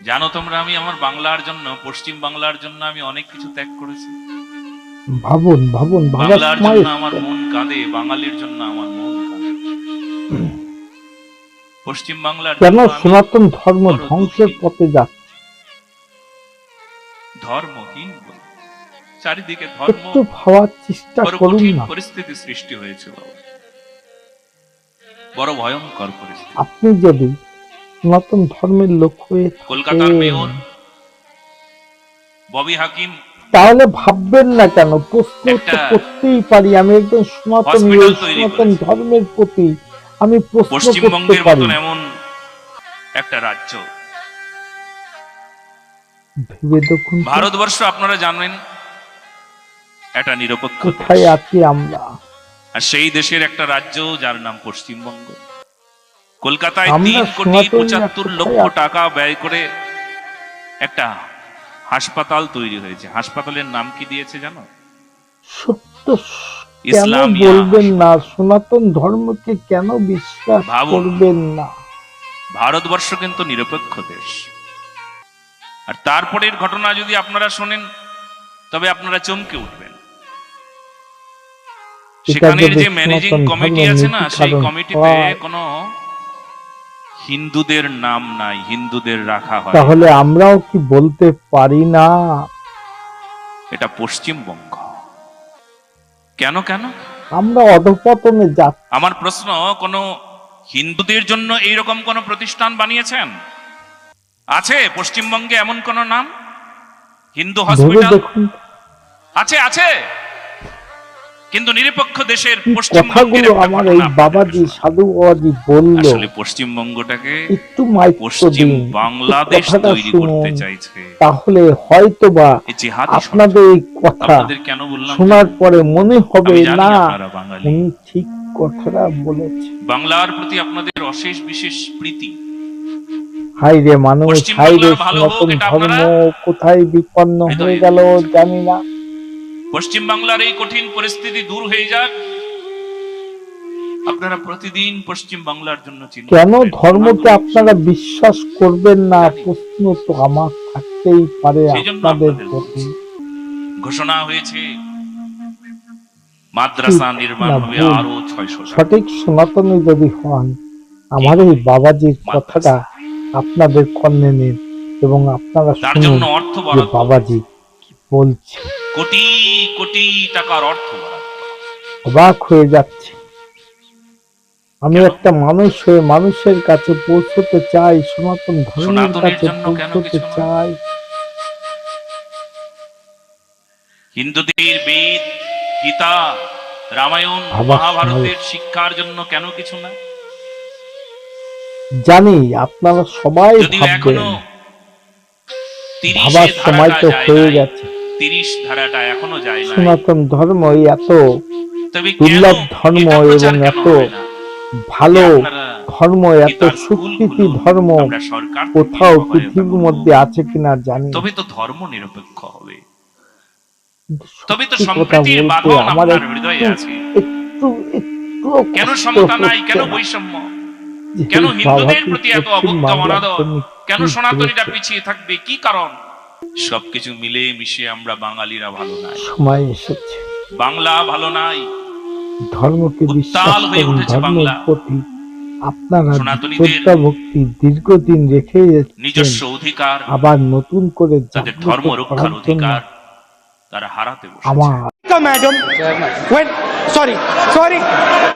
জানো তোমরা আমি আমার বাংলার জন্য পশ্চিম বাংলার জন্য আমি অনেক কিছু ত্যাগ করেছি। ভাবুন ভাবুন বাংলার জন্য আমার মন কাঁদে বাঙালির জন্য আমার মন কাঁদে। পশ্চিম বাংলার কেন সনাতন ধর্ম ধ্বংসের পথে যাচ্ছে? ধর্মহীন চারিদিকে ধর্ম একটু ভাবার চেষ্টা করুন না। পরিস্থিতি সৃষ্টি হয়েছে বড় ভয়ঙ্কর পরিস্থিতি। আপনি যদি সনাতন ধর্মের লোক হয়ে কলকাতার মেয়র ববি হাকিম। তাহলে ভাববেন না কেন? প্রশ্ন তো করতেই পারি। আমি একজন সনাতন সনাতন ধর্মের প্রতি আমি প্রশ্ন করতে পশ্চিমবঙ্গের পারি এমন একটা রাজ্য। ভেবে দেখুন ভারতবর্ষ আপনারা জানেন একটা নিরপেক্ষ কোথায় আছি আমরা? আর সেই দেশের একটা রাজ্য যার নাম পশ্চিমবঙ্গ। কলকাতায় তিন কোটি পঁচাত্তর লক্ষ টাকা ব্যয় করে একটা হাসপাতাল তৈরি হয়েছে। হাসপাতালের নাম কি দিয়েছে জানো? সত্য কেন বলবেন না? সনাতন ধর্মকে কেন বিশ্বাস করবেন না? ভারতবর্ষ কিন্তু নিরপেক্ষ দেশ। আর তারপরের ঘটনা যদি আপনারা শোনেন তবে আপনারা চমকে উঠবেন। সেখানের যে ম্যানেজিং কমিটি আছে না সেই কমিটিতে কোনো হিন্দুদের নাম নাই হিন্দুদের রাখা হয়। তাহলে আমরাও কি বলতে পারি না? এটা পশ্চিমবঙ্গ। কেন কেন? আমরা অধপতনে যাচ্ছি আমার প্রশ্ন কোন হিন্দুদের জন্য এইরকম কোন প্রতিষ্ঠান বানিয়েছেন? আছে পশ্চিমবঙ্গে এমন কোন নাম? হিন্দু হসপিটাল? আছে আছে। কিন্তু নিরপেক্ষ দেশের কথাগুলো আমার এই বাবাজি। সাধু বাবাজি বলল। আসলে পশ্চিমবঙ্গটাকে একটু মাইক পশ্চিম বাংলাদেশ তৈরি করতে চাইছে। তাহলে হয়তোবা আপনাদের এই কথা আপনাদের কেন বললাম শোনার পরে মনে হবে না উনি ঠিক কথাটা বলেছে বাংলার প্রতি আপনাদের অশেষ বিশেষ প্রীতি। হাই রে মানুষ হাই রে সনাতন ধর্ম আপনারা কোথায় বিপন্ন হয়ে গেল। জানি না। পশ্চিম বাংলার এই কঠিন পরিস্থিতি দূর হয়ে যাক। আপনারা প্রতিদিন পশ্চিম বাংলার জন্য চিন্তা কেন ধর্মকে আপনারা বিশ্বাস করবেন না? প্রশ্ন তো আমার থাকতেই পারে আপনাদের প্রতি। ঘোষণা হয়েছে মাদ্রাসা নির্মাণ হবে আরও ছয়শো সঠিক সনাতনী যদি হন আমার এই বাবাজির কথাটা আপনাদের কর্ণে নিন এবং আপনারা তার শুনুন বাবাজি বলছে। কোটি কোটি টাকার অর্থ অবাক হয়ে যাচ্ছে। আমি একটা মানুষ হয়ে মানুষের কাছে পৌঁছতে চাই সনাতন ধর্মের কাছে পৌঁছতে চাই। হিন্দুদের বেদ গীতা রামায়ণ মহাভারতের শিক্ষার জন্য কেন কিছু না? জানি আপনারা সবাই ভাববেন। ভাবার সময় তো হয়ে গেছে। তিরিশ ধারাটা এখনও যায় না সনাতন ধর্ম এত তবে দুর্লভ ধর্ম এবং এত ভালো ধর্ম এত সুকৃতি ধর্ম কোথাও পৃথিবীর মধ্যে আছে কিনা জানি তবে তো ধর্ম নিরপেক্ষ হবে। তবে তো সম্প্রীতির বাঁধন আপনার হৃদয়ে আছে। একটু একটু কেন সমতা নাই? কেন বৈষম্য? কেন হিন্দুদের প্রতি এত অবজ্ঞা অনাদর? কেন সনাতনীরা পিছিয়ে থাকবে? কি কারণ? সবকিছু মিলে মিশে আমরা বাঙালিরা ভালো নাই সময় এসেছে বাংলা ভালো নাই ধর্মকে বিশ্বাস হয়ে করুন উঠেছে ধর্মের বাংলা। প্রতি আপনারা সনাতনীদের শ্রদ্ধা ভক্তি দীর্ঘদিন রেখে নিজস্ব অধিকার আবার নতুন করে তাদের ধর্ম রক্ষার অধিকার তারা হারাতে বসেছে আমার. When, sorry, sorry.